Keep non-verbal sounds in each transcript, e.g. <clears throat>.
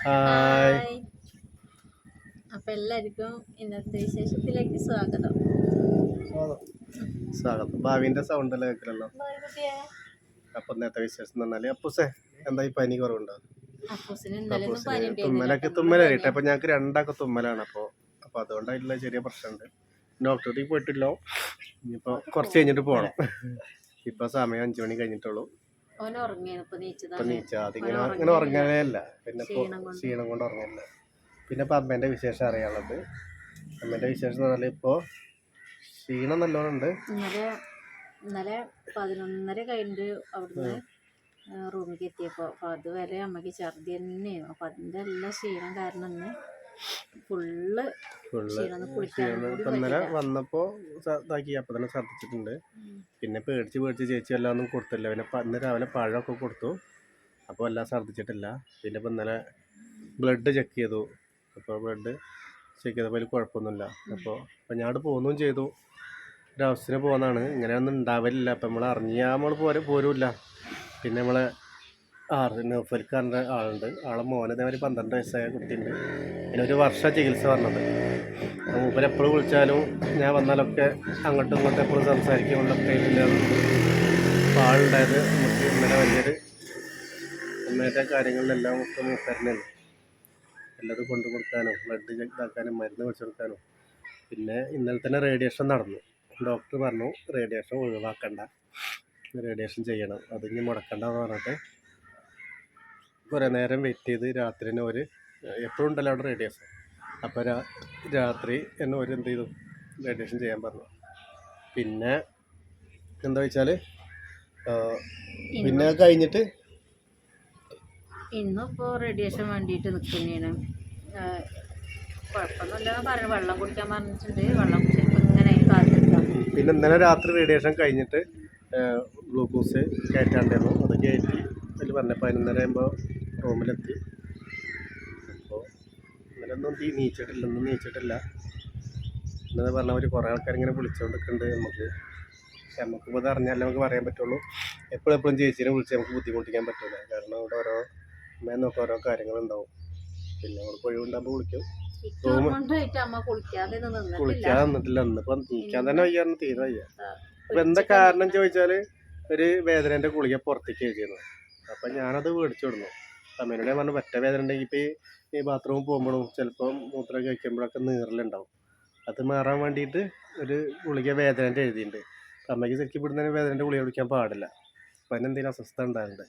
Hi അപ്പൊ എല്ലാവർക്കും ഇന്നത്തെ വിശേഷത്തിലേക്ക് സ്വാഗതം. സ്വാഗതം. ഭാവിന്റെ സൗണ്ട് അല്ലേ കേൾക്കലല്ലോ അപ്പൊ ഇന്നത്തെ വിശേഷം എന്ന് പറഞ്ഞാൽ അപ്പൂസേ എന്താ ഈ പനി കുറവുണ്ടോ? തുമ്മലൊക്കെ തുമ്മലായിട്ട് അപ്പൊ ഞങ്ങൾക്ക് രണ്ടാൾക്ക് തുമ്മലാണ്. അപ്പൊ അപ്പൊ അതുകൊണ്ടായിട്ടുള്ള ചെറിയ പ്രശ്നമുണ്ട്. ഡോക്ടറിൽ പോയിട്ടില്ല. ഇനിയിപ്പോ കുറച്ച് കഴിഞ്ഞിട്ട് പോണം. ഇപ്പൊ സമയം അഞ്ചു മണി കഴിഞ്ഞിട്ടുള്ളൂ. ഉറങ്ങാനില്ല. ഉറങ്ങാനേ അല്ല പിന്നെ ക്ഷീണം കൊണ്ട്. ഉറങ്ങില്ല. പിന്നെ ഇപ്പൊ അമ്മേന്റെ വിശേഷം അറിയാനുള്ളത്. അമ്മേന്റെ വിശേഷം എന്ന് പറഞ്ഞാൽ ഇപ്പൊ ക്ഷീണം നല്ലോണം ഉണ്ട്. ഇന്നലെ ഇന്നലെ പതിനൊന്നര കഴിഞ്ഞിട്ട് അവിടുന്ന് റൂമിലേക്ക് എത്തിയപ്പോൾ അപ്പോൾ അതുവരെ അമ്മയ്ക്ക് ഛർദി തന്നെയായിരുന്നു. അപ്പോൾ അതിന്റെ എല്ലാ ക്ഷീണം കാരണം ഇന്ന് ഫുള്ള് ഇന്നലെ വന്നപ്പോ ഇതാക്കി അപ്പൊ തന്നെ ശ്രദ്ധിച്ചിട്ടുണ്ട് പിന്നെ പേടിച്ച് പേടിച്ച് ചേച്ചി എല്ലാം ഒന്നും കൊടുത്തില്ല. പിന്നെ ഇന്ന് രാവിലെ പഴമൊക്കെ കൊടുത്തു. അപ്പോൾ എല്ലാം ഛർദ്ദിച്ചിട്ടില്ല. പിന്നെ ഇപ്പം ഇന്നലെ ബ്ലഡ് ചെക്ക് ചെയ്തു. അപ്പോൾ ബ്ലഡ് ചെക്ക് ചെയ്തപ്പോൾ അതിൽ കുഴപ്പമൊന്നുമില്ല. അപ്പോൾ ഞാൻ അവിടെ പോകുകയും ചെയ്തു. അവസ്ഥ പോകുന്നതാണ് ഇങ്ങനെയൊന്നും ഉണ്ടാവലില്ല. അപ്പം നമ്മൾ അറിഞ്ഞാൽ നമ്മൾ പോരെ പോരുമില്ല. പിന്നെ നമ്മളെ ആറ് നൗഫൽക്കാരന്റെ ആളുണ്ട്. ആളെ മോനെ ഇതേമാതിരി പന്ത്രണ്ട് വയസ്സായ കുട്ടിയുണ്ട്. പിന്നെ ഒരു വർഷം ചികിത്സ വന്നത് അപ്പോൾ മൂപ്പര് എപ്പോഴും വിളിച്ചാലും ഞാൻ വന്നാലൊക്കെ അങ്ങോട്ടും ഇങ്ങോട്ടും എപ്പോഴും സംസാരിക്കുമ്പോഴൊക്കെ അപ്പോൾ ആളുണ്ടായത് നമുക്ക് ഇന്നലെ വലിയൊരു അമ്മയുടെ കാര്യങ്ങളിലെല്ലാം ഒക്കെ മൂപ്പരനാണ് എല്ലാതും കൊണ്ടു കൊടുക്കാനും ബ്ലഡ് ഇതാക്കാനും മരുന്ന് വെച്ച് കൊടുക്കാനും. പിന്നെ ഇന്നലെ തന്നെ റേഡിയേഷൻ നടന്നു. ഡോക്ടർ പറഞ്ഞു റേഡിയേഷൻ ഒഴിവാക്കണ്ട. റേഡിയേഷൻ ചെയ്യണം. അത് ഇനി മുടക്കണ്ട എന്ന് പറഞ്ഞിട്ട് കുറേ നേരം വെയിറ്റ് ചെയ്ത് രാത്രി തന്നെ ഒരു എപ്പോഴും ഉണ്ടല്ലോ അവിടെ റേഡിയേഷൻ അപ്പോൾ രാ രാത്രി എന്നെ ഒരു എന്ത് ചെയ്തു? റേഡിയേഷൻ ചെയ്യാൻ പറഞ്ഞു. പിന്നെ എന്താ വെച്ചാൽ പിന്നെ കഴിഞ്ഞിട്ട്? ഇന്നിപ്പോൾ റേഡിയേഷൻ വേണ്ടിയിട്ട് നിൽക്കുന്നതാണ് കുഴപ്പമൊന്നുമില്ലെന്ന് പറഞ്ഞു. വെള്ളം കുടിക്കാൻ പറഞ്ഞിട്ടുണ്ട്. വെള്ളം കുടിച്ചിട്ട് ഇങ്ങനെ കാത്തിരിക്കാം. പിന്നെ ഇന്നലെ രാത്രി റേഡിയേഷൻ കഴിഞ്ഞിട്ട് ഗ്ലൂക്കോസ് കയറ്റാണ്ടായിരുന്നു. അത് കയറ്റി അതിൽ പറഞ്ഞ പതിനൊന്നര ആകുമ്പോൾ റൂമിലെത്തി അപ്പോൾ ഇന്നലെ ഒന്നും തീ നീച്ചിട്ടില്ല ഒന്നും നീച്ചിട്ടില്ല. എന്നത് പറഞ്ഞ ഒരു കുറേ ആൾക്കാർ ഇങ്ങനെ വിളിച്ചുകൊണ്ടിരിക്കുന്നുണ്ട് നമുക്ക്. നമുക്കിപ്പോൾ ഇത് അറിഞ്ഞാലേ നമുക്ക് പറയാൻ പറ്റുള്ളൂ. എപ്പോഴും എപ്പോഴും ചേച്ചീനെ വിളിച്ച് നമുക്ക് ബുദ്ധിമുട്ടിക്കാൻ പറ്റില്ല കാരണം അവിടെ ഓരോ അമ്മയെ നോക്കാൻ ഓരോ കാര്യങ്ങളുണ്ടാവും. പിന്നെ അവർക്ക് ഒഴിവുണ്ടാകുമ്പോൾ വിളിക്കും. കുളിക്കാതെ നിന്നിട്ടില്ല. കുളിക്കാൻ നിന്നിട്ടില്ല ഇന്നിപ്പം നീക്കാൻ തന്നെ വയ്യാന്ന് തീരെ വയ്യ. അപ്പൊ എന്താ കാരണം ചോദിച്ചാൽ ഒരു വേദനന്റെ ഗുളിക പുറത്തേക്ക് എഴുതിയിരുന്നു അപ്പൊ ഞാനത് മേടിച്ചു കൊടുന്നു. അമ്മേനോട് പറഞ്ഞു പറ്റ വേദന ഉണ്ടെങ്കിൽ ഇപ്പൊ ഈ- ബാത്റൂമിൽ പോകുമ്പോഴും ചിലപ്പോൾ മൂത്രം കഴിക്കുമ്പോഴൊക്കെ നീറലുണ്ടാവും. അത് മാറാൻ വേണ്ടിയിട്ട് ഒരു ഗുളിക എന്ന് എഴുതിയിട്ടുണ്ട്. അമ്മയ്ക്ക് ശരിക്കും ഇവിടുന്ന് വേദനന്റെ ഗുളിക കുടിക്കാൻ പാടില്ല. അപ്പൊ അതിനെന്തെങ്കിലും അസ്വസ്ഥ ഉണ്ടാകുന്നുണ്ട്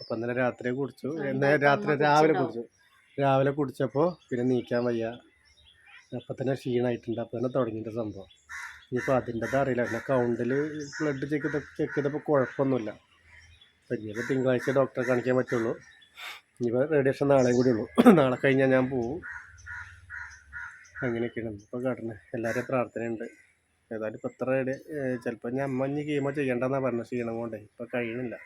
അപ്പൊ ഇന്നലെ രാത്രി കുടിച്ചു. ഇന്നലെ രാത്രി രാവിലെ. കുടിച്ചു. രാവിലെ കുടിച്ചപ്പോൾ പിന്നെ നീക്കാൻ വയ്യ. അപ്പം തന്നെ ക്ഷീണമായിട്ടുണ്ട് അപ്പം തന്നെ തുടങ്ങിയിട്ട് സംഭവം. ഇനിയിപ്പോൾ അതിന്റെത് അറിയില്ല. പിന്നെ കൗണ്ടിൽ ബ്ലഡ് ചെക്ക് ചെയ്ത ചെക്ക് ചെയ്തപ്പോൾ കുഴപ്പമൊന്നുമില്ല. അപ്പം ഇനിയിപ്പോൾ തിങ്കളാഴ്ച ഡോക്ടറെ കാണിക്കാൻ പറ്റുള്ളൂ. ഇനിയിപ്പോൾ റേഡിയേഷൻ നാളെ കൂടി ഉള്ളൂ. <clears throat> നാളെ കഴിഞ്ഞാൽ ഞാൻ പോവും. അങ്ങനെയൊക്കെയാണ് ഇപ്പോൾ കാട്ടുന്നത് എല്ലാവരും പ്രാർത്ഥനയുണ്ട്. ഏതായാലും ഇപ്പോൾ എത്ര റേഡിയ ചിലപ്പോൾ ഞാൻ അമ്മ ഇനി കീമോ ചെയ്യേണ്ടെന്നാണ് പറഞ്ഞത് ക്ഷീണം കൊണ്ടേ. ഇപ്പോൾ കഴിയണില്ല.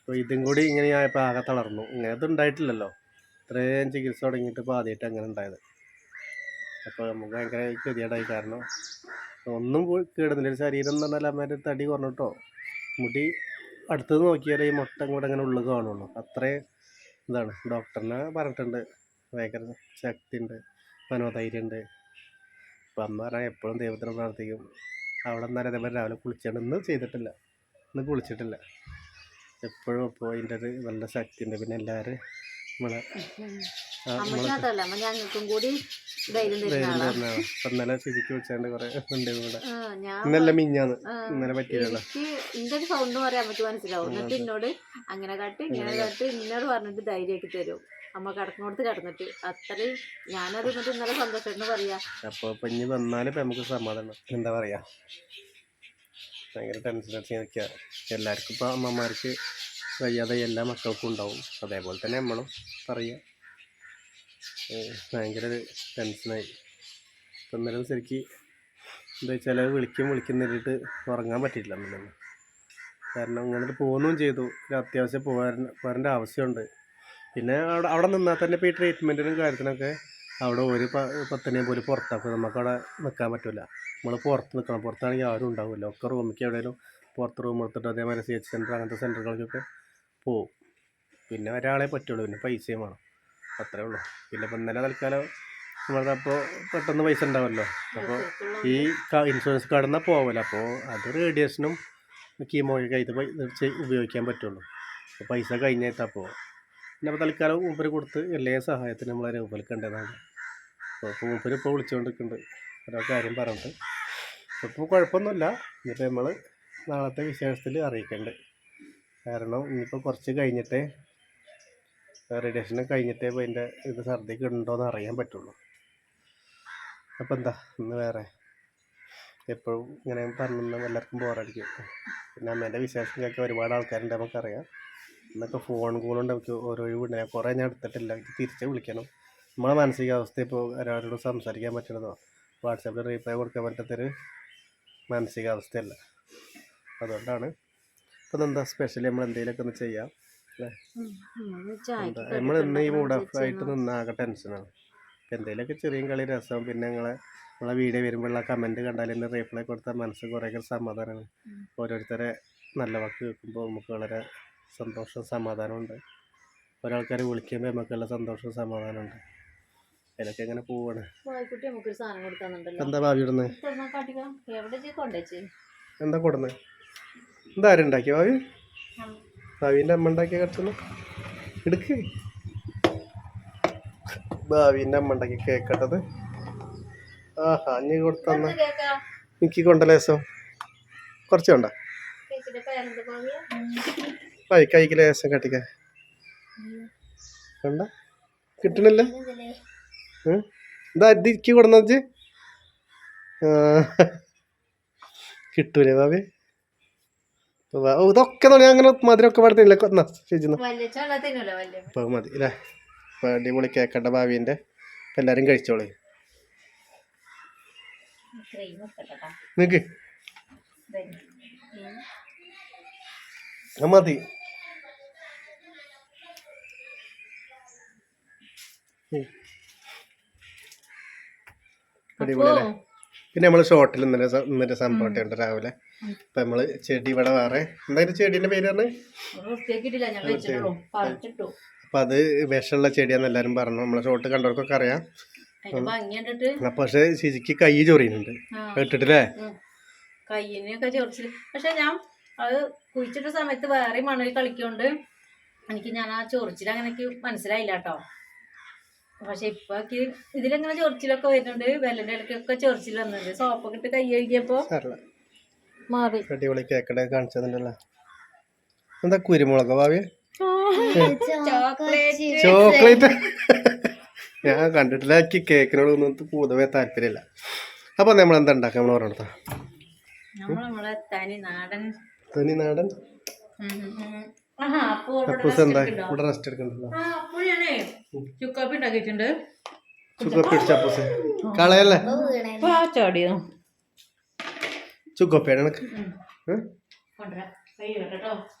അപ്പോൾ ഇതും കൂടി ഇങ്ങനെ ആയപ്പോൾ ആകെ തളർന്നു. ഇങ്ങനെ ഉണ്ടായിട്ടില്ലല്ലോ ഇത്രയും ചികിത്സ തുടങ്ങിയിട്ട് ഇപ്പോൾ ആദ്യമായിട്ട് അങ്ങനെ ഉണ്ടായത് അപ്പോൾ നമുക്ക് ഭയങ്കര ഗതികേടായി കാരണം ഒന്നും കേടുന്നില്ല. ശരീരം എന്ന് പറഞ്ഞാൽ അമ്മേന്റെ തടി കുറഞ്ഞിട്ടോ മുടി അടുത്തത് നോക്കിയാലേ ഈ മുട്ട കൂടെ അങ്ങനെ ഉള്ളിൽ കാണുള്ളൂ. അത്രയും ഇതാണ്. ഡോക്ടറിനെ പറഞ്ഞിട്ടുണ്ട്. ഭയങ്കര ശക്തി ഉണ്ട് മനോധൈര്യം ഉണ്ട് അപ്പം അമ്മ പറഞ്ഞാൽ എപ്പോഴും ദൈവത്തിനെ പ്രാർത്ഥിക്കും. അവിടെ നിന്നാൽ അതേപോലെ രാവിലെ കുളിച്ചാണ്. ഇന്ന് ചെയ്തിട്ടില്ല. ഇന്ന് കുളിച്ചിട്ടില്ല. എപ്പോഴും അപ്പോൾ അതിന്റെ ഒരു നല്ല ശക്തി ഉണ്ട് പിന്നെ എല്ലാവരും നമ്മളെ ഞങ്ങൾക്കും കൂടി ഇന്നലെ ശരിക്കും വിളിച്ചാണ്ട് കൊറേ ഉണ്ട് ഇവിടെ. ഇന്നല്ല മിഞ്ഞാന്ന് ഇന്നലെ പറ്റിയതല്ല ഇന്റെ ഒരു സൗണ്ട് പറയാൻ അമ്മയ്ക്ക് മനസ്സിലാവും? എന്നിട്ട് എന്നോട് അങ്ങനെ കാട്ട് ഇങ്ങനെ കാട്ട് ഇന്നോട് പറഞ്ഞിട്ട് ധൈര്യമാക്കി തരും. അമ്മ കിടക്കുന്നിടത്ത് കിടന്നിട്ട്. അത്രയും ഞാനത് എന്നിട്ട് ഇന്നലെ സന്തോഷം പറയാ. അപ്പൊ ഇപ്പം ഇനി വന്നാലും നമുക്ക് സമാധാനം. എന്താ പറയാ? ഭയങ്കര ടെൻഷൻ അടിച്ച് നിൽക്കുക എല്ലാവർക്കും ഇപ്പൊ അമ്മമാർക്ക് വയ്യാതെ എല്ലാ മക്കൾക്കും ഉണ്ടാവും. അതേപോലെ തന്നെ നമ്മളും പറയുക. ഭയങ്കര ഒരു ടെൻഷനായി. ഇപ്പം ഇന്നലെ ശരിക്ക് എന്താ വെച്ചാൽ വിളിക്കും വിളിക്കുന്നിട്ട് ഉറങ്ങാൻ പറ്റിയില്ല ഇന്നലെ. കാരണം ഇങ്ങനെ പോകുകയും ചെയ്തു. ഒരു അത്യാവശ്യം പോകാൻ പോരേണ്ട ആവശ്യമുണ്ട്. പിന്നെ അവിടെ അവിടെ നിന്നാൽ തന്നെ ഇപ്പോൾ ഈ ട്രീറ്റ്മെന്റിനും കാര്യത്തിനൊക്കെ അവിടെ ഒരു പത്തനെയും പോലും പുറത്താക്കും. നമുക്കവിടെ നിൽക്കാൻ പറ്റില്ല. നമ്മൾ പുറത്ത് നിൽക്കണം. പുറത്താണെങ്കിൽ ആരും ഉണ്ടാവില്ല. ഒക്കെ റൂമിലേക്ക് എവിടെയെങ്കിലും പുറത്ത് റൂം എടുത്തിട്ട് അതേമാതിരി സി എച്ച് സെന്റർ അങ്ങനത്തെ സെന്ററുകളിലേക്കൊക്കെ പോവും. പിന്നെ ഒരാളെ പറ്റുള്ളൂ. പിന്നെ പൈസയും വേണം. അത്രേ ഉള്ളൂ. പിന്നെ ഇപ്പം ഇന്നലെ തൽക്കാലം നമ്മളപ്പോൾ പെട്ടെന്ന് പൈസ ഉണ്ടാവുമല്ലോ അപ്പോൾ ഈ ഇൻഷുറൻസ് കാർഡിൽ നിന്നാണ് പോവല. അപ്പോൾ അത് റേഡിയേഷനും കീമോയൊക്കെ ഇത് ഉപയോഗിക്കാൻ പറ്റുള്ളൂ. അപ്പോൾ പൈസ കഴിഞ്ഞിട്ടപ്പോൾ പിന്നെ അപ്പോൾ തൽക്കാലം മൂപ്പര് കൊടുത്ത് എല്ലാ സഹായത്തിനും നമ്മളെ രൂപൽക്കേണ്ടതാണ് അപ്പോൾ ഇപ്പോൾ മൂപ്പര് ഇപ്പോൾ വിളിച്ചുകൊണ്ടിരിക്കുന്നുണ്ട് ഓരോ കാര്യം പറഞ്ഞിട്ട്. ഇപ്പോൾ കുഴപ്പമൊന്നുമില്ല. ഇനിയിപ്പോൾ നമ്മൾ നാളത്തെ വിശേഷത്തിൽ അറിയിക്കണ്ട്. കാരണം ഇനിയിപ്പോൾ കുറച്ച് കഴിഞ്ഞിട്ട് റേഡിയേഷൻ കഴിഞ്ഞിട്ടേ ഇപ്പോൾ അതിന്റെ ഇത് ഛർദിക്ക് ഉണ്ടോയെന്ന് അറിയാൻ പറ്റുള്ളൂ. അപ്പോൾ എന്താ ഇന്ന് വേറെ എപ്പോഴും ഇങ്ങനെ പറഞ്ഞു എല്ലാവർക്കും ബോറടിക്കും പിന്നെ അമ്മേന്റെ വിശേഷം കേൾക്കാൻ ഒരുപാട് ആൾക്കാരുണ്ട് നമുക്കറിയാം. എന്നൊക്കെ ഫോൺ കോളുണ്ട് നമുക്ക് ഓരോ വീടിനെ കുറേ ഞാൻ എടുത്തിട്ടില്ല എനിക്ക് തിരിച്ച് വിളിക്കണം. നമ്മളെ മാനസികാവസ്ഥ ഇപ്പോൾ ഒരാളോട് സംസാരിക്കാൻ പറ്റണതോ? വാട്സാപ്പിൽ റീപ്ലൈ കൊടുക്കാൻ പറ്റാത്തൊരു മാനസികാവസ്ഥയല്ല. അതുകൊണ്ടാണ് അപ്പോൾ എന്താ സ്പെഷ്യൽ നമ്മൾ എന്തെങ്കിലുമൊക്കെ ഒന്ന് ചെയ്യാം നമ്മൾ ഇന്ന് ഈ മൂഡ് ഓഫ് ആയിട്ട് നിന്നാകെ ടെൻഷനാണ് എന്തെങ്കിലുമൊക്കെ ചെറിയ കളി രസം പിന്നെ ഞങ്ങളെ നമ്മളെ വീഡിയോ വരുമ്പോഴുള്ള കമന്റ് കണ്ടാൽ എന്റെ റീപ്ലൈ കൊടുത്താൽ മനസ്സ് കുറേയൊക്കെ സമാധാനമാണ് ഓരോരുത്തരെ നല്ല വാക്ക് കേൾക്കുമ്പോൾ നമുക്ക് വളരെ സന്തോഷവും സമാധാനമുണ്ട്. ഒരാൾക്കാർ വിളിക്കുമ്പോൾ നമുക്കുള്ള സന്തോഷവും സമാധാനമുണ്ട്. അതിലൊക്കെ എങ്ങനെ പോവാണ്. എന്താ ഭാവി ഇടുന്നത് എന്താ കൊടുന്നത് എന്താ ഉണ്ടാക്കിയോ ഉണ്ടാക്കി ഭാവി ഭാവിന്റെ അമ്മ ഉണ്ടാക്കിയ കിടത്തുന്നു എടുക്ക്. ഭാവിന്റെ അമ്മ ഉണ്ടാക്കി കേക്കട്ടത് ആഹാ അഞ്ഞ് കൊടുത്തന്ന. എനിക്ക് കൊണ്ട ലേസം കുറച്ച് കൊണ്ട. കൈ കൈക്ക് ലേസം കട്ടിക്ക. കണ്ട. കിട്ടണില്ല? എന്താ ഇതാ ഇതിക്ക് കൊടുന്നത്. കിട്ടൂലേ ഭാവി? ഇതൊക്കെ തുണി അങ്ങനെ മധുരമൊക്കെ പാടത്തില്ല എന്നാ ചേച്ചി എന്നാ. വലിയ ചള്ളത്തിനല്ലോ വലിയ അപ്പോൾ മതി അല്ലേ അപ്പോൾ അടിപൊളി കേക്കട്ട ഭാവീന്റെ അപ്പം എല്ലാവരും കഴിച്ചോളൂ. നിക്ക്. മതി. ഉം. അടിപൊളി പിന്നെ നമ്മൾ ഷോട്ടിൽ ഇന്നലെ ഇന്നലെ സംഭവം രാവിലെ. അപ്പം നമ്മൾ ചെടി ഇവിടെ വേറെ. എന്തായാലും ചെടീന്റെ പേര് പറഞ്ഞു? അപ്പൊ അത് വിഷമുള്ള ചെടിയാന്ന് എല്ലാരും പറഞ്ഞു. നമ്മളെ ഷോട്ട് കണ്ടവർക്കൊക്കെ അറിയാം. പക്ഷെ ശിജിക്ക് കൈ ചൊറിയുന്നുണ്ട്. കേട്ടിട്ടില്ലേ? കയ്യിനൊക്കെ ചൊറിച്ചിൽ പക്ഷെ ഞാൻ അത് കുഴിച്ചിട്ട സമയത്ത് വേറെ മണ്ണിൽ കളിക്കൊണ്ട് എനിക്ക് ഞാൻ ആ ചൊറിച്ചിൽ അങ്ങനെ മനസ്സിലായില്ല കേട്ടോ. പക്ഷെ ഇപ്പൊ ഇതിലെങ്ങനെ ചൊറിച്ചിലൊക്കെ വരുന്നുണ്ട്. വെല്ലന്റെ ഇടയ്ക്കൊക്കെ ചൊറിച്ചിൽ വന്നിട്ടുണ്ട്. സോപ്പൊക്കെ ഇട്ട് കൈ കഴുകിയപ്പോ മാറി. അടിപൊളി കേക്കടെ കാണിച്ചതിന്റെല്ല എന്താ കുരുമുളക് ഭാവി? ചോക്ലേറ്റ്. ചോക്ലേറ്റ്. ഞാൻ കണ്ടിട്ടില്ല എനിക്ക് കേക്കിനോട് ഒന്നും പൊതുവേ താല്പര്യമില്ല. അപ്പൊ നമ്മൾ എന്താ ഉണ്ടാക്കുക നമ്മൾ ഓരോ നമ്മൾ നമ്മളെ തനി നാടൻ. ഇവിടെ എന്താ? ഇവിടെ റെസ്റ്റ് എടുക്കണ്ടല്ലോ. ആ അപ്പൊ ഞാനേ ചുക്കാപ്പി ഉണ്ടാക്കിയിട്ടുണ്ട്. ചുക്കാപ്പി പിടിച്ച അപ്പൂസ്. കളയല്ലേ? ചാടിയോ? ചുക്കപ്പിയാണ് എനിക്ക്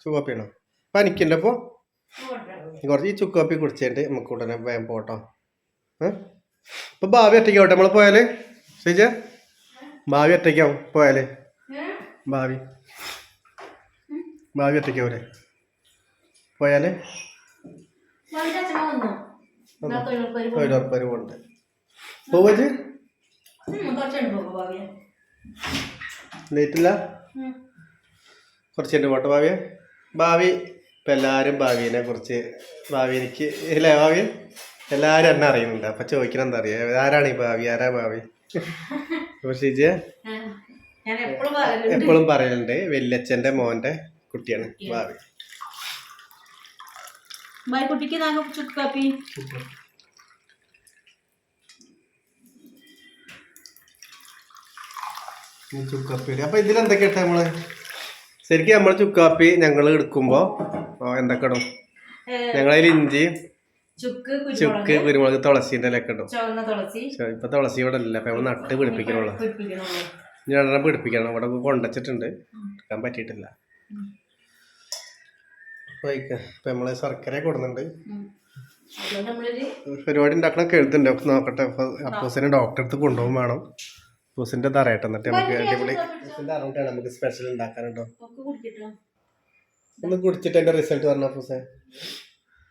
ചുക്കപ്പിയാണോ പനിക്കല്ലോ അപ്പോൾ കുറച്ച് ഈ ചുക്കോപ്പി കുടിച്ചിട്ട് നമുക്ക് ഉടനെ വേഗം പോട്ടോ. ഇപ്പൊ ഭാവി ഒറ്റയ്ക്കാവട്ടെ നമ്മൾ പോയാൽ? ശ്രീജ? ഭാവി ഒറ്റയ്ക്കാവും പോയാൽ? ഭാവി. ഭാവി ഒറ്റയ്ക്കാവൂലേ പോയാൽ? തൊഴിലുറപ്പ് പോകണ്ട് പോവച്ച് ലേറ്റില്ല കുറച്ച് എന്റെ പോട്ടെ ഭാവിയെ ഭാവി ഇപ്പം എല്ലാവരും ഭാവിനെ കുറിച്ച് ഭാവി എനിക്ക് ഇല്ലേ ഭാവി? എല്ലാവരും എന്നെ അറിയുന്നുണ്ട്. അപ്പം ചോദിക്കണം എന്താ അറിയാ? ആരാണ് ഈ ഭാവി? ആരാ ഭാവി? ഷിജ? എപ്പോഴും പറയലുണ്ട്. വല്യച്ഛന്റെ മോന്റെ കുട്ടിയാണ് ഭാവി. കുട്ടിക്ക് നാങ്ങ ചുക്കാപ്പി ചുക്കാപ്പി ഇതിൽ എന്തൊക്കെ ഇട്ടാ നമ്മൾ ശരിക്കും നമ്മൾ ചുക്കാപ്പി ഞങ്ങൾ എടുക്കുമ്പോ എന്തൊക്കെ ഇടും? ഞങ്ങളതിൽ ഇഞ്ചി ചുക്ക് ചുക്ക് കുരുമുളക് തുളസിന്റെ ഇലൊക്കെ ഇടും. ഇപ്പൊ തുളസി ഇവിടെ ഇല്ല അപ്പൊ നമ്മൾ നട്ട് പിടിപ്പിക്കണുള്ളൂ. രണ്ടെണ്ണം പിടിപ്പിക്കണം. ഇവിടെ കൊണ്ടുവച്ചിട്ടുണ്ട് എടുക്കാൻ പറ്റിയിട്ടില്ല. അപ്പൊ ഇപ്പൊ നമ്മൾ ശർക്കര കൊടുക്കുന്നുണ്ട്. പരിപാടി ഉണ്ടാക്കണൊക്കെ എഴുതുന്നുണ്ട്. നോക്കട്ടെ. അപ്പൊ അപ്പോസിനെ ഡോക്ടറെ അടുത്ത് കൊണ്ടുപോകും വേണം. അപ്പൂസിന്റെ തറയട്ടെ എന്നിട്ട് നമുക്ക് അടിപൊളി അപ്പൂസിന്റെ അറിഞ്ഞിട്ടാണ് നമുക്ക് സ്പെഷ്യൽ ഉണ്ടാക്കാനുണ്ടോ ഒന്ന് കുടിച്ചിട്ട് അതിന്റെ റിസൾട്ട് പറഞ്ഞ അപ്പൂസെ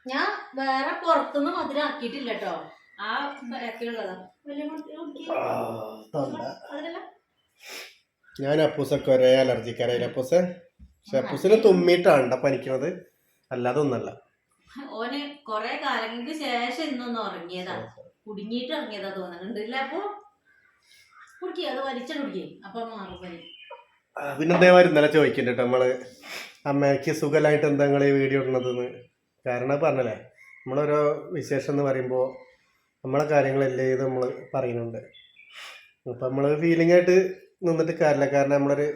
ഞാൻ വേറെ പുറത്തുനിന്ന് മധുരം ആക്കിയിട്ടില്ല കേട്ടോ. ആ ഞാൻ അപ്പൂസൊക്കെ ഒരേ അലർജിക്കാരായില്ല അപ്പൂസെ? പക്ഷെ അപ്പൂസിനെ തുമ്മിട്ടാണ്ട പനിക്കണത്. അല്ലാതെ ഒന്നല്ല. ഓന് കൊറേ കാലങ്ങൾക്ക് ശേഷം ഇന്നൊന്ന് ഉറങ്ങിയതാ. കുടുങ്ങിയിട്ട് ഇറങ്ങിയതാ തോന്നുന്നുണ്ടല്ലേ അപ്പൊ കുടിക്കുക അത് വലിച്ചു അപ്പൊ മാറും പനി പിന്നെ അതേമാതിരി ഇന്നലെ ചോദിക്കുന്നുണ്ട് നമ്മൾ അമ്മയ്ക്ക് സുഖമായിട്ട് എന്താ നിങ്ങൾ ഈ വീഡിയോ ഇടുന്നതെന്ന്? കാരണം പറഞ്ഞല്ലേ? നമ്മളോരോ വിശേഷം എന്ന് പറയുമ്പോൾ നമ്മളെ കാര്യങ്ങളല്ലേ ഇത് നമ്മൾ പറയുന്നുണ്ട്. അപ്പം നമ്മൾ ഫീലിംഗ് ആയിട്ട് നിന്നിട്ട് കാര്യമില്ല. കാരണം നമ്മളൊരു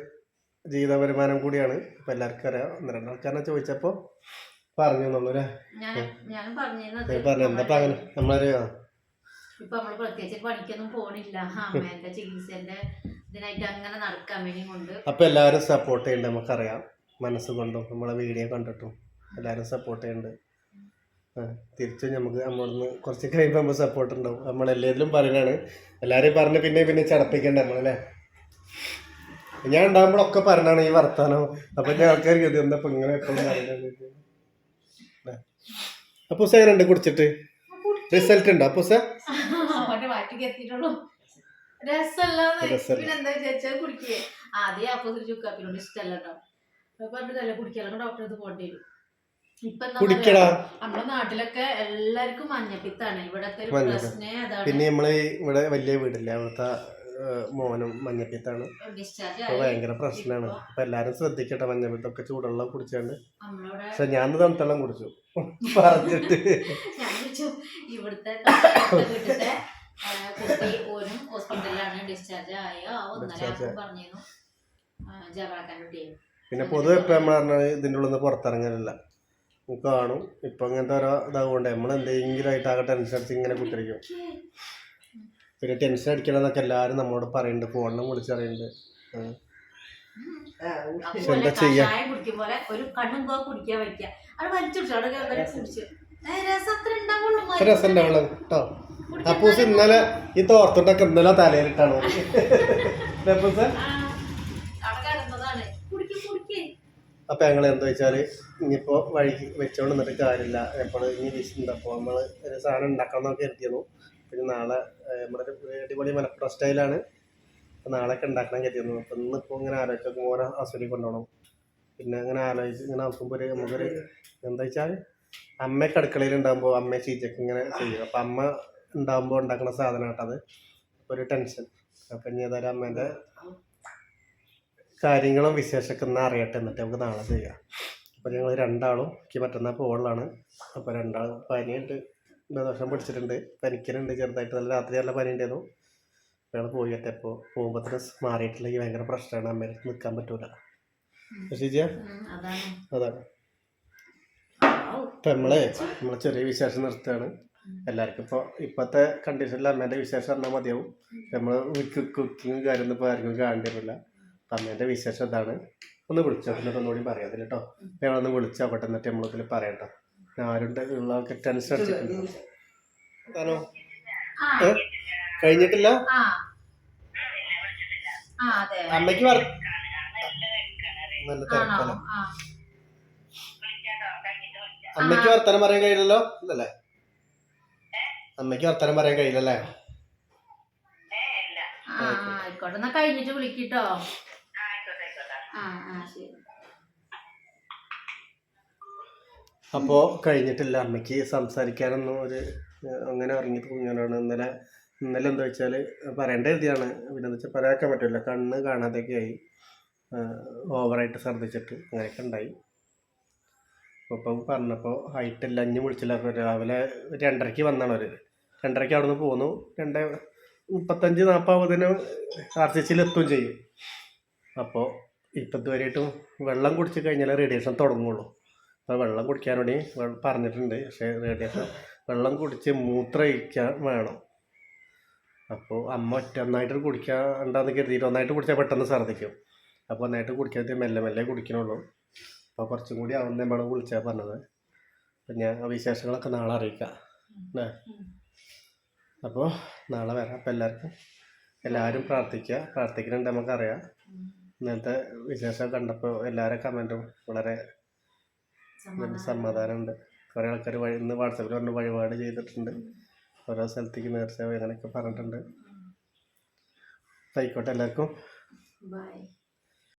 ജീവിത വരുമാനം കൂടിയാണ്. അപ്പം എല്ലാവർക്കും അറിയാം. ഒന്ന് രണ്ടാൾക്കാരെ ചോദിച്ചപ്പോൾ പറഞ്ഞു എന്നുള്ളൂ അല്ലേ? പറഞ്ഞു എന്താ അങ്ങനെ? നമ്മളൊരു ഇപ്പൊ നമ്മൾ പ്രത്യേകിച്ച് പണിക്കൊന്നും പോണില്ല. അമ്മേന്റെ ചികിത്സന്റെ ഇതിനായിട്ട് അങ്ങനെ നടക്കാൻ വേണ്ടി കൊണ്ട്. അപ്പൊ എല്ലാവരും സപ്പോർട്ട് ചെയ്യുന്നുണ്ട് നമുക്കറിയാം. മനസ്സുകൊണ്ടും നമ്മളെ വീഡിയോ കണ്ടിട്ടും എല്ലാവരും സപ്പോർട്ട് ചെയ്യണ്ട്. തിരിച്ചും നമുക്ക് നമ്മളിന്ന് കുറച്ച് കഴിയുമ്പോൾ നമ്മൾ സപ്പോർട്ട് ഉണ്ടാവും. നമ്മൾ എല്ലാത്തിലും പറയുന്നതാണ് എല്ലാവരെയും പറഞ്ഞ് പിന്നെ പിന്നെ ചടപ്പിക്കണ്ട നമ്മളല്ലേ ഞാൻ ഉണ്ടാകുമ്പോഴൊക്കെ പറഞ്ഞാണ് ഈ വർത്താനം. അപ്പൊ ഞാൻ ആൾക്കാർക്ക് എന്താ ഇങ്ങനെ എപ്പോഴും അപ്പൂസ എങ്ങനെയുണ്ട് കുടിച്ചിട്ട്? റിസൾട്ട് ഉണ്ടോ അപ്പൂസ? അവന്റെ വാറ്റിക്ക് എത്തിയിട്ടുള്ളൂ. രസമല്ലാന്ന് പിന്നെന്താ വിചാരിച്ചാൽ കുടിക്കേ ആദ്യം അപ്പൊ ഒരു ചുക്കാപ്പിനോട് ഇഷ്ടമല്ല കേട്ടോ അപ്പൊ പറഞ്ഞിട്ടല്ല കുടിക്കാനൊക്കെ ഡോക്ടറെ അടുത്ത് പോകേണ്ടി വരും. ഇപ്പൊ എന്താ കുടിക്കടാ. നമ്മുടെ നാട്ടിലൊക്കെ എല്ലാവർക്കും മഞ്ഞപ്പിത്താണ്. ഇവിടത്തെ ഒരു പ്രശ്നേ അതാണ്. പിന്നെ നമ്മൾ ഇവിടെ വലിയ വീടില്ല? അവിടുത്തെ മോനും മഞ്ഞപ്പിത്താണ്. ഭയങ്കര പ്രശ്നമാണ് അപ്പൊ എല്ലാരും ശ്രദ്ധിക്കട്ടെ മഞ്ഞപ്പിത്തൊക്കെ ചൂടുള്ളം കുടിച്ചാണ്ട്. പക്ഷെ ഞാൻ തണുത്തെള്ളം കുടിച്ചു. പറഞ്ഞിട്ട്. <laughs> ഇവിടുത്തെ വീട്ടിലത്തെ കുട്ടി ഓനും ഹോസ്പിറ്റലിലാണ് ഡിസ്ചാർജ് ആയ? ഒന്നര. പറഞ്ഞിരുന്നു. ജവാക്കാൻ കുട്ടിയെ പിന്നെ പൊതുവെ ഇപ്പം നമ്മൾ പറഞ്ഞാൽ ഇതിന്റെ ഉള്ളിൽ നിന്ന് പുറത്തിറങ്ങാനില്ല കാണും. ഇപ്പം അങ്ങനത്തെ ഓരോ ഇതാകൊണ്ട് നമ്മൾ എന്തെങ്കിലും ആയിട്ട് ആകെ ടെൻഷൻ അടിച്ച് ഇങ്ങനെ കുത്തിരിക്കും. പിന്നെ ടെൻഷൻ അടിക്കണം എന്നൊക്കെ എല്ലാവരും നമ്മളോട് പറയുന്നുണ്ട് ഫോണിലും വിളിച്ചറിയുന്നുണ്ട് എന്താ ചെയ്യാ? കുടിക്കും പോലെ ഒരു കണ്ണും കുടിക്കാൻ വയ്ക്കുക. അത് വലിച്ചു അവിടെ കുടിച്ചു കേട്ടോ. അപ്പൂസ് ഇന്നലെ ഈ തോർത്തുണ്ടൊക്കെ ഇന്നലെ തലയിലിട്ടാണ് <laughs> അപ്പൂസ്? അപ്പൊ ഞങ്ങൾ എന്താ വെച്ചാൽ ഇനിയിപ്പോ വഴിക്ക് വെച്ചോണ്ട് നിന്നിട്ട് കാര്യമില്ല. എപ്പോൾ ഇനി വിശുണ്ട് നമ്മൾ ഒരു സാധനം ഉണ്ടാക്കാൻ നോക്കി എത്തിയിരുന്നു പിന്നെ നാളെ നമ്മുടെ അടിപൊളി മലപ്പുറം സ്റ്റൈലാണ്. അപ്പൊ നാളെ ഒക്കെ ഉണ്ടാക്കണം കരുതിയിരുന്നു. അപ്പൊ ഇന്നിപ്പോ ഇങ്ങനെ ആലോചിച്ചു ഓരോ അസുരി കൊണ്ടുപോകണം. പിന്നെ അങ്ങനെ ആലോചിച്ച് ഇങ്ങനെ നോക്കുമ്പോൾ നമുക്കൊരു എന്താ വെച്ചാൽ അമ്മയൊക്കെ അടുക്കളയിൽ ഉണ്ടാകുമ്പോൾ അമ്മ ചീച്ചക്ക് ഇങ്ങനെ ചെയ്യും. അപ്പം അമ്മ ഉണ്ടാകുമ്പോൾ ഉണ്ടാക്കുന്ന സാധനം കേട്ടത് ഒരു ടെൻഷൻ അപ്പം ഇനി ഏതായാലും അമ്മേന്റെ കാര്യങ്ങളും വിശേഷമൊക്കെ ഒന്ന് അറിയട്ടെ എന്നിട്ട് നമുക്ക് നാളെ ചെയ്യാം. അപ്പോൾ ഞങ്ങൾ രണ്ടാളും എനിക്ക് മറ്റന്നാൾ പോകാനുള്ളതാണ് അപ്പോൾ രണ്ടാളും പനിയുണ്ട്. ദോഷം പിടിച്ചിട്ടുണ്ട്. പനിക്കലുണ്ട് ചെറുതായിട്ട്. നല്ല രാത്രി നല്ല പനി ഉണ്ടായിരുന്നു ഞങ്ങൾ പോയി എത്തിയപ്പോൾ പോകുമ്പോഴത്തേന് മാറിയിട്ടില്ലെങ്കിൽ ഭയങ്കര പ്രശ്നമാണ്. അമ്മേനെ നിൽക്കാൻ പറ്റൂല. ശരി ചെയ്യാം ഉം, അതാണ്. ഇപ്പം നമ്മളെ നമ്മളെ ചെറിയ വിശേഷം നിർത്തുകയാണ്. എല്ലാവർക്കും ഇപ്പോൾ ഇപ്പോഴത്തെ കണ്ടീഷനിൽ അമ്മേന്റെ വിശേഷം പറഞ്ഞാൽ മതിയാവും. നമ്മൾ കുക്കിങ് കാര്യം ഇപ്പോൾ ആർക്കും കാണേണ്ടി വരില്ല. അപ്പം അമ്മേന്റെ വിശേഷം ഇതാണ്. ഒന്ന് വിളിച്ചോ എന്നിട്ട് ഒന്നുകൂടി പറയാം. അതിൽ കേട്ടോ ഞങ്ങളൊന്ന് വിളിച്ചോ എന്നിട്ട് നമ്മളിതിൽ പറയട്ടോ ആരും ഉള്ളതൊക്കെ ടെൻഷൻ അടിച്ചിട്ടുണ്ടോ ഏ? കഴിഞ്ഞിട്ടില്ല? അമ്മയ്ക്ക് നല്ല ആ. അമ്മയ്ക്ക് വർത്തനം പറയാൻ കഴിയില്ലല്ലോ? ഇല്ലല്ലേ? അമ്മയ്ക്ക് വർത്തമാനം പറയാൻ കഴിയില്ലല്ലേ? ആ ആ, ആയിക്കോട്ടെ. എന്നാ കഴിഞ്ഞിട്ട് വിളിക്കിട്ടോ. ആ ആ ശരി. അപ്പോൾ കഴിഞ്ഞിട്ടില്ല. അമ്മയ്ക്ക് സംസാരിക്കാനൊന്നും ഒരു അങ്ങനെ ഇറങ്ങി തൂങ്ങാനാണ്. ഇന്നലെ ഇന്നലെ എന്താ വെച്ചാൽ പറയേണ്ട എഴുതിയാണ് പിന്നെ വെച്ചാൽ പറയാക്കാൻ പറ്റില്ല കണ്ണ് കാണാതെയൊക്കെ ആയി. ഓവറായിട്ട് ശ്രദ്ധിച്ചിട്ട് അങ്ങനെയൊക്കെ ഉണ്ടായി. അപ്പം പറഞ്ഞപ്പോൾ ഹൈറ്റില്ല അഞ്ഞ് വിളിച്ചില്ല രാവിലെ രണ്ടരയ്ക്ക് വന്നാണ് അവർ രണ്ടരയ്ക്ക് അവിടെ നിന്ന് പോന്നു. രണ്ട് മുപ്പത്തഞ്ച് നാൽപ്പതിന് ആർ സി സിയിൽ എത്തുകയും ചെയ്യും. അപ്പോൾ ഇപ്പം വെള്ളം കുടിച്ച് കഴിഞ്ഞാൽ റേഡിയേഷൻ തുടങ്ങുള്ളൂ. അപ്പോൾ വെള്ളം കുടിക്കാൻ വേണ്ടി പറഞ്ഞിട്ടുണ്ട്. പക്ഷേ റേഡിയേഷൻ വെള്ളം കുടിച്ച് മൂത്ര കഴിക്കാൻ വേണം. അപ്പോൾ അമ്മ ഒറ്റ ഒന്നായിട്ട് കുടിക്കാണ്ടെന്ന് കരുതിയിട്ട് ഒന്നായിട്ട് കുടിച്ചാൽ പെട്ടെന്ന് ഛർദ്ദിക്കും. അപ്പോൾ ഒന്നായിട്ട് കുടിക്കാതെ മെല്ലെ മെല്ലെ കുടിക്കണുള്ളൂ. അപ്പോൾ കുറച്ചും കൂടി ആവുന്ന നമ്മൾ വിളിച്ചാൽ പറഞ്ഞത്. അപ്പം ഞാൻ വിശേഷങ്ങളൊക്കെ നാളെ അറിയിക്കാം. അല്ലേ? അപ്പോൾ നാളെ വരാം. അപ്പം എല്ലാവർക്കും എല്ലാവരും പ്രാർത്ഥിക്കുക. പ്രാർത്ഥിക്കുന്നുണ്ട് നമുക്കറിയാം. ഇന്നത്തെ വിശേഷം കണ്ടപ്പോൾ എല്ലാവരുടെ കമന്റും വളരെ സമാധാനമുണ്ട്. കുറേ ആൾക്കാർ വഴി ഇന്ന് വാട്സപ്പിൽ പറഞ്ഞ് വഴിപാട് ചെയ്തിട്ടുണ്ട്. ഓരോ സ്ഥലത്തേക്ക് നേർച്ച അങ്ങനെയൊക്കെ പറഞ്ഞിട്ടുണ്ട്. ആയിക്കോട്ടെ എല്ലാവർക്കും. ബൈ